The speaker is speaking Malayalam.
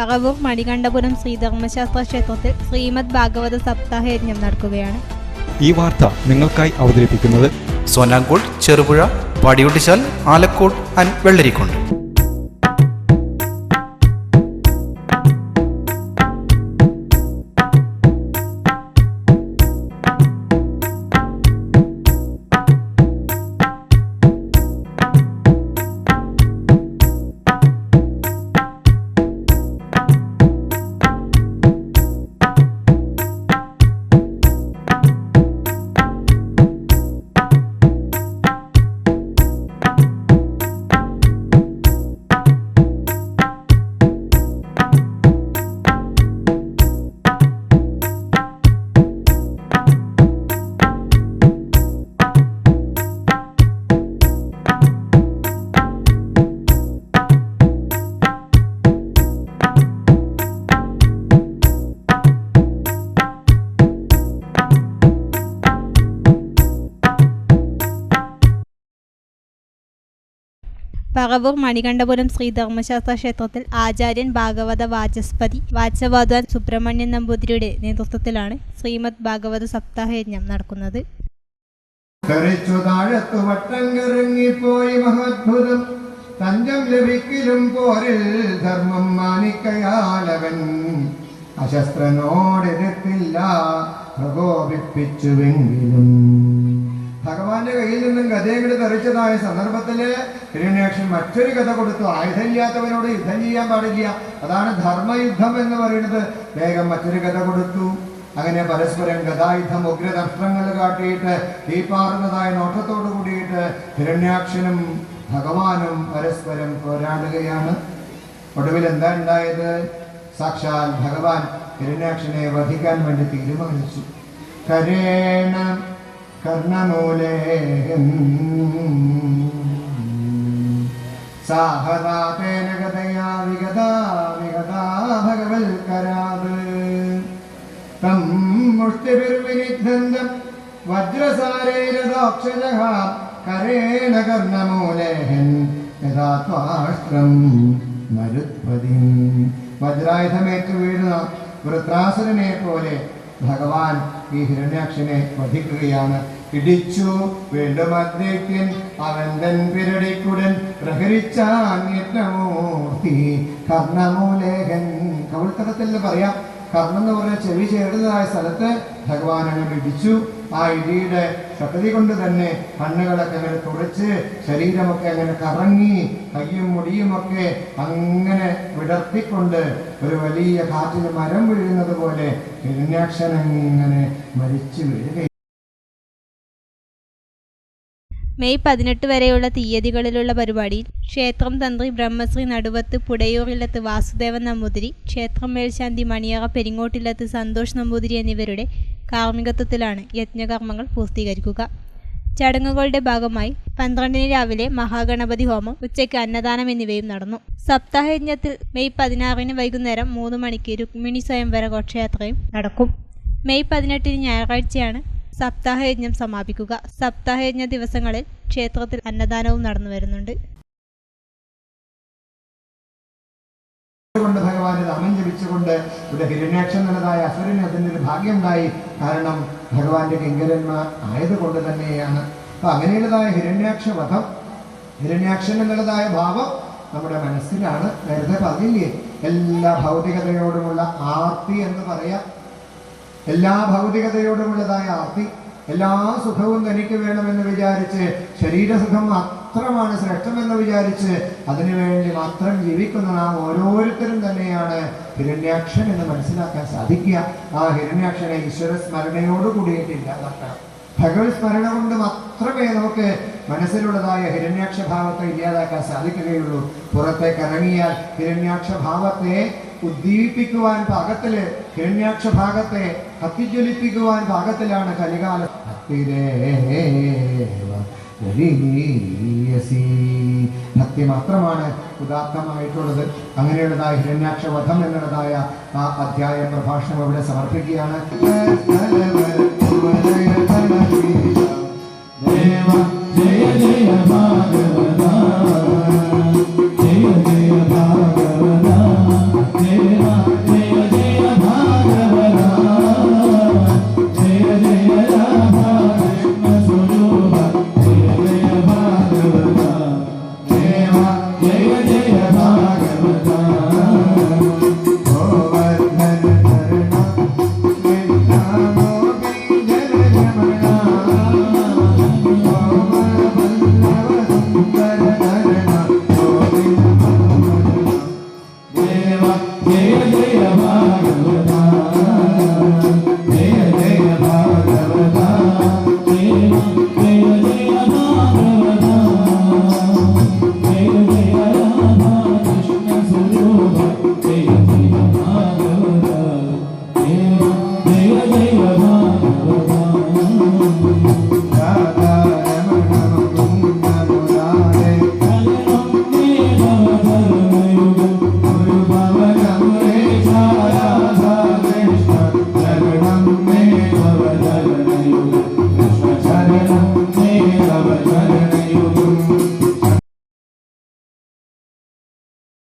പറവൂർ മണികണ്ഠപുരം ശ്രീധർമ്മശാസ്ത്ര ക്ഷേത്രത്തിൽ ശ്രീമദ് ഭാഗവത സപ്താഹ യജ്ഞം നടക്കുകയാണ്. ഈ വാർത്ത നിങ്ങൾക്കായി അവതരിപ്പിക്കുന്നത് സോനാങ്കോട് ചെറുപുഴ വടിയൊട്ടിച്ചാൽ ആലക്കോട് ആൻഡ് വെള്ളരിക്കുണ്ട്. പറവൂർ മണികണ്ഠപുരം ശ്രീ ധർമ്മശാസ്ത്ര ക്ഷേത്രത്തിൽ ആചാര്യൻ ഭാഗവത വാചസ്പതി വാചവാദാൻ സുബ്രഹ്മണ്യൻ നമ്പൂതിരിയുടെ നേതൃത്വത്തിലാണ് ശ്രീമദ് ഭാഗവത സപ്താഹ യജ്ഞം നടക്കുന്നത്. ധരിച്ചു താഴത്തു വട്ടം കറങ്ങിപ്പോയി മഹത്ഭുതം തഞ്ചം ലഭിക്കലും പോരിൽ ധർമ്മം മാനിക്കയാലവൻ. അശസ്ത്രനോടെതിർത്തില്ല പ്രകോപിപ്പിച്ചുവെങ്കിലും. ഭഗവാന്റെ കയ്യിൽ നിന്നും ഗതയങ്ങൾ തെറിച്ചതായ സന്ദർഭത്തിൽ ഹിരണ്യാക്ഷൻ മറ്റൊരു കഥ കൊടുത്തു. ആയുധമില്ലാത്തവനോട് യുദ്ധം ചെയ്യാൻ പാടില്ല. അതാണ് ധർമ്മയുദ്ധം എന്ന് പറയുന്നത്. വേഗം മറ്റൊരു കഥ കൊടുത്തു. അങ്ങനെ പരസ്പരം ഗതായുധം ഉഗ്രദർശനങ്ങൾ കാട്ടിയിട്ട് തീപ്പാറുന്നതായ നോട്ടത്തോടു കൂടിയിട്ട് ഹിരണ്യാക്ഷനും ഭഗവാനും പരസ്പരം പോരാടുകയാണ്. ഒടുവിൽ എന്താ ഉണ്ടായത്? സാക്ഷാൽ ഭഗവാൻ ഹിരണ്യാക്ഷനെ വധിക്കാൻ വേണ്ടി തീരുമാനിച്ചു. കരേണ കർണമൂലേ സാഹതാപേന ഗതയാ വിഗതാ വിഗതാ ഭഗവൽക്കരാത് തം മുഷ്ടിഭിർവിനിദ്ധന്തം വജ്രസാരൈരദോക്ഷജഃ കരേണ കർണമൂലേഹൻ. യഥാ ത്വാഷ്ട്രം മരുത്പതിം. വജ്രായുധമേറ്റു വീഴുന്ന വൃത്രാസുരനെ പോലെ ഭഗവാൻ ഈ ഹിരണ്യാക്ഷനെ വധിക്കുകയാണ്. ഇടിച്ചു വീണ്ടും അദ്വൈത്യൻ അവൻ തൻ പിരടിക്കുടൻ പ്രഹരിച്ചാന്യറ്റമൂർത്തി കർണമൂലേഹൻ കവിൾത്തടത്തിൽ പറയാം കർണം എന്ന് പറഞ്ഞ ചെവി ചേർന്നതായ സ്ഥലത്ത് ഭഗവാൻ ഇടിച്ചു ആ ഇടിയുടെ ശക്തി കൊണ്ട് തന്നെ കണ്ണുകളൊക്കെ അങ്ങനെ തുറച്ച് ശരീരമൊക്കെ അങ്ങനെ കറങ്ങി കയ്യും മുടിയുമൊക്കെ അങ്ങനെ വിടർത്തിക്കൊണ്ട് ഒരു വലിയ കാറ്റിൽ മരം വീഴുന്നത് പോലെ ഹിരണ്യാക്ഷൻ മരിച്ചു വീഴുകയും മെയ് പതിനെട്ട് വരെയുള്ള തീയതികളിലുള്ള പരിപാടിയിൽ ക്ഷേത്രം തന്ത്രി ബ്രഹ്മശ്രീ നടുവത്ത് പുടയൂറിലത്ത് വാസുദേവൻ നമ്പൂതിരി ക്ഷേത്രം മേൽശാന്തി മണിയറ പെരിങ്ങോട്ടിലത്ത് സന്തോഷ് നമ്പൂതിരി എന്നിവരുടെ കാർമ്മികത്വത്തിലാണ് യജ്ഞകർമ്മങ്ങൾ പൂർത്തീകരിക്കുക. ചടങ്ങുകളുടെ ഭാഗമായി പന്ത്രണ്ടിന് രാവിലെ മഹാഗണപതി ഹോമം ഉച്ചയ്ക്ക് അന്നദാനം എന്നിവയും നടന്നു. സപ്താഹയജ്ഞത്തിൽ മെയ് പതിനാറിന് വൈകുന്നേരം മൂന്ന് മണിക്ക് രുക്മിണി സ്വയംവര ഘോഷയാത്രയും നടക്കും. മെയ് പതിനെട്ടിന് ഞായറാഴ്ചയാണ് സപ്താഹയജ്ഞം സമാപിക്കുക. സപ്താഹയജ്ഞ ദിവസങ്ങളിൽ ക്ഷേത്രത്തിൽ അന്നദാനവും നടന്നു വരുന്നുണ്ട്. നാമം ജപിച്ചുകൊണ്ട് ഇവിടെ ഹിരണ്യാക്ഷൻ എന്നുള്ളതായ അസുരന് അതിന്റെ ഭാഗ്യമുണ്ടായി. കാരണം ഭഗവാന്റെ കിങ്കരന്മാർ ആയതുകൊണ്ട് തന്നെയാണ്. അപ്പൊ അങ്ങനെയുള്ളതായ ഹിരണ്യാക്ഷ വധം ഹിരണ്യാക്ഷൻ എന്നുള്ളതായ ഭാവം നമ്മുടെ മനസ്സിലാണ് വെറുതെ പറഞ്ഞില്ലേ എല്ലാ ഭൗതികതയോടുമുള്ള ആർത്തി എന്ന് പറയാം. എല്ലാ ഭൗതികതയോടുമുള്ളതായ ആർത്തി. എല്ലാ സുഖവും തനിക്ക് വേണമെന്ന് വിചാരിച്ച് ശരീരസുഖം മാത്രമാണ് ശ്രേഷ്ഠമെന്ന് വിചാരിച്ച് അതിനുവേണ്ടി മാത്രം ജീവിക്കുന്ന നാം ഓരോരുത്തരും തന്നെയാണ്. ഹിരണ്യാക്ഷൻ എന്ന് മനസ്സിലാക്കാൻ സാധിക്കുക. ആ ഹിരണ്യാക്ഷനെ ഈശ്വര സ്മരണയോട് കൂടിയിട്ട് ഇല്ലാതാക്കണം ഭഗവത് സ്മരണ കൊണ്ട് മാത്രമേ നമുക്ക് മനസ്സിലുള്ളതായ ഹിരണ്യാക്ഷ ഭാവത്തെ ഇല്ലാതാക്കാൻ സാധിക്കുകയുള്ളൂ. പുറത്തേക്ക് ഇറങ്ങിയാൽ ഹിരണ്യാക്ഷ ഭാവത്തെ ഉദ്ദീപിക്കുവാൻ പാകത്തിൽ ഹിരണ്യാക്ഷ ഭാഗത്തെ കത്തിജ്വലിപ്പിക്കുവാൻ പാകത്തിലാണ് കലികാല. ഭക്തി മാത്രമാണ് ഉദാത്തമായിട്ടുള്ളത് അങ്ങനെയുള്ളതായ ഹിരണ്യാക്ഷ വധം എന്നുള്ളതായ ആ അധ്യായ പ്രഭാഷണം ഇവിടെ സമർപ്പിക്കുകയാണ് ദേവ ജയ ജയ